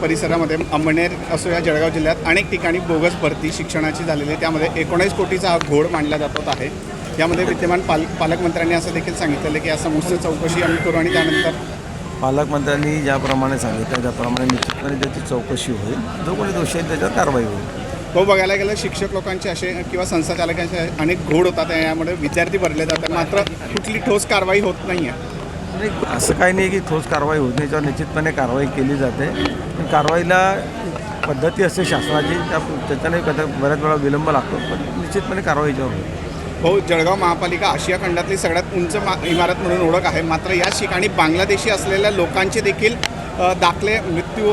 परिसरामध्ये अंबनेर असो या जळगाव जिल्ह्यात अनेक ठिकाणी बोगस भरती शिक्षणाची झालेली आहे. त्यामध्ये एकोणीस कोटीचा हा घोड मांडला जात आहे. यामध्ये विद्यमान पाल पालकमंत्र्यांनी असं देखील सांगितलेलं आहे की या समस्या चौकशी आम्ही करू आणि त्यानंतर पालकमंत्र्यांनी ज्याप्रमाणे सांगितलं त्याप्रमाणे निश्चितपणे त्याची चौकशी होईल. जो कोणी दोषी आहे त्याच्यावर कारवाई होईल. तो बघायला गेलं शिक्षक लोकांचे असे किंवा संस्था चालकांचे अनेक घोड होतात यामुळे विद्यार्थी भरले जातात. मात्र कुठली ठोस कारवाई होत नाही आहे नाही असं काही नाही की ठोस कारवाई होत नाही निश्चितपणे कारवाई केली जाते. पण कारवाईला पद्धती असते शासनाची त्या त्याच्याने कदा बऱ्याच वेळा विलंब लागतो पण निश्चितपणे कारवाई याच्यावर हो जळगाव महापालिका आशिया खंडातली सगळ्यात उंच मा इमारत म्हणून ओळख आहे. मात्र याच ठिकाणी बांगलादेशी असलेल्या लोकांचे देखील दाखले मृत्यू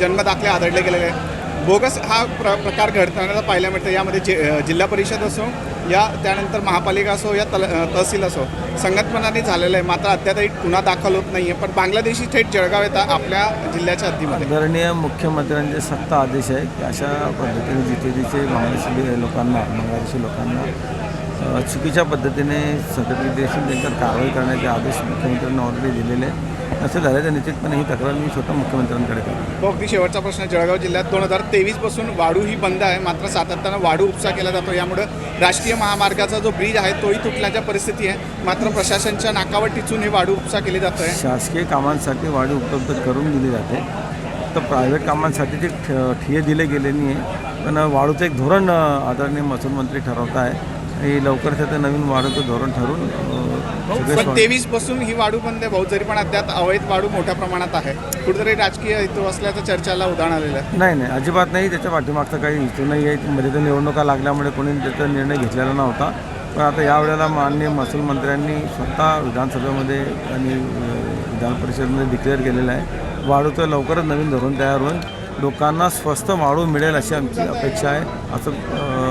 जन्मदाखले आढळले गेलेले आहेत. बोगस हा प्र प्रकार घडताना पाहायला मिळतं. यामध्ये जि जिल्हा परिषद असो या त्यानंतर महापालिका असो या तल तहसील असो संगतपणाने झालेलं आहे. मात्र अद्यापही गुन्हा दाखल होत नाही आहे पण बांगलादेशी थेट जळगाव येतात आपल्या जिल्ह्याच्या हद्दीमध्ये. आदरणीय मुख्यमंत्र्यांचे सत्ता आदेश आहे की अशा पद्धतीने जिथे जिथे बांगलादेशी लोकांना बांगलादेशी लोकांना चुकीच्या पद्धतीने सदर त्यांच्यावर कारवाई करण्याचे आदेश मुख्यमंत्र्यांनी ऑलरेडी दिलेले आहे असं झालं तर निश्चितपणे ही तक्रार मी स्वतः मुख्यमंत्र्यांकडे करेन तो अगदी शेवटचा प्रश्न जळगाव जिल्ह्यात दोन हजार तेवीसपासून वाढू ही बंद आहे मात्र सातत्यानं वाढू उपसा केला जातो. यामुळे राष्ट्रीय महामार्गाचा जो ब्रिज आहे तोही तुटण्याच्या परिस्थिती आहे. मात्र प्रशासनच्या नाकावर टिचून ही वाढू उपसा केली जातो आहे शासकीय कामांसाठी वाढ उपलब्ध करून दिली जाते. तर प्रायव्हेट कामांसाठी ते ठ- ठिये दिले गेले नाही आहे पण वाढूचं एक धोरण आदरणीय महसूल मंत्री ठरवत आहे आणि लवकरच ते नवीन वाढूचं धोरण स्वा- तेवीसपासून ही वाढू बंद आहे भाऊ जरी पण अद्याप अवैध वाढू मोठ्या प्रमाणात आहे. कुठेतरी राजकीय हेतू असल्याचं चर्चाला उदाहरण आलेलं आहे. नाही नाही अजिबात नाही त्याच्या पाठीमागचा काही इश्यू नाही आहे. मध्ये तर निवडणुका लागल्यामुळे कोणी त्याचा निर्णय घेतलेला नव्हता. पण आता यावेळेला माननीय महसूल मंत्र्यांनी स्वतः विधानसभेमध्ये आणि विधान परिषदेमध्ये डिक्लेअर केलेलं आहे. वाढूचं लवकरच नवीन धोरण तयार होईल. लोकांना स्वस्त वाढू मिळेल अशी आमची अपेक्षा आहे. असं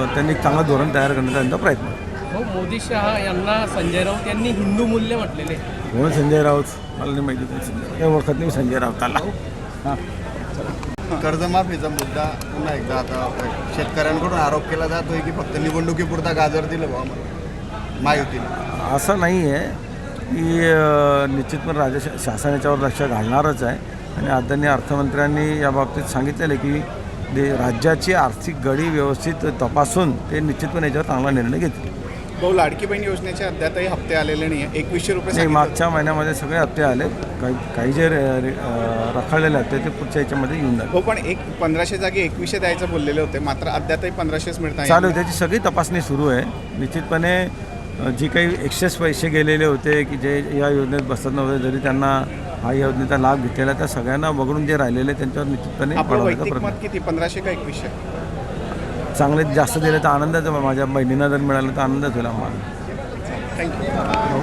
त्यांनी एक चांगलं धोरण तयार करण्याचा त्यांचा प्रयत्न. हो मोदी शहा यांना संजय राऊत यांनी हिंदू मूल्य म्हटलेले. कोण संजय राऊत. मला नाही माहिती संजय या ओळखत नाही संजय राऊताला. हां. कर्जमाफीचा मुद्दा पुन्हा एकदा आता शेतकऱ्यांकडून आरोप केला जातोय की फक्त निवडणुकीपुरता गाजर दिलं बा महायुतीने असं नाही आहे की अ, निश्चितपणे राज्य शा- शासन याच्यावर लक्ष घालणारच आहे. आणि आदरणीय अर्थमंत्र्यांनी या बाबतीत सांगितलेलं आहे की दे राज्याची आर्थिक गडी व्यवस्थित तपासून ते निश्चितपणे याच्यावर चांगला निर्णय घेतील. भाऊ लाडकी बहीण योजनेचे अद्यापही हप्ते आलेले नाही आहे एकवीसशे रुपये मागच्या महिन्यामध्ये सगळे हप्ते आले. काही काही जे रखडलेले हप्ते ते पुढच्या याच्यामध्ये येऊन जातील. हो पण एक पंधराशे जागी एकवीसशे द्यायचं बोललेले होते. मात्र अद्यापही पंधराशेच मिळत चालू त्याची सगळी तपासणी सुरू आहे. निश्चितपणे जी काही एक्सेस पैसे गेलेले होते की जे या योजनेत बसत नव्हते जरी त्यांना हा योजनेचा लाभ घेतलेला त्या सगळ्यांना वगळून जे राहिलेले त्यांच्यावर निश्चितपणे किती? पंधराशे का एकवीसशे? चांगले जास्त दिले तर आनंदाचं माझ्या बहिणींना जर मिळालं तर आनंदच होईल आम्हाला. थँक्यू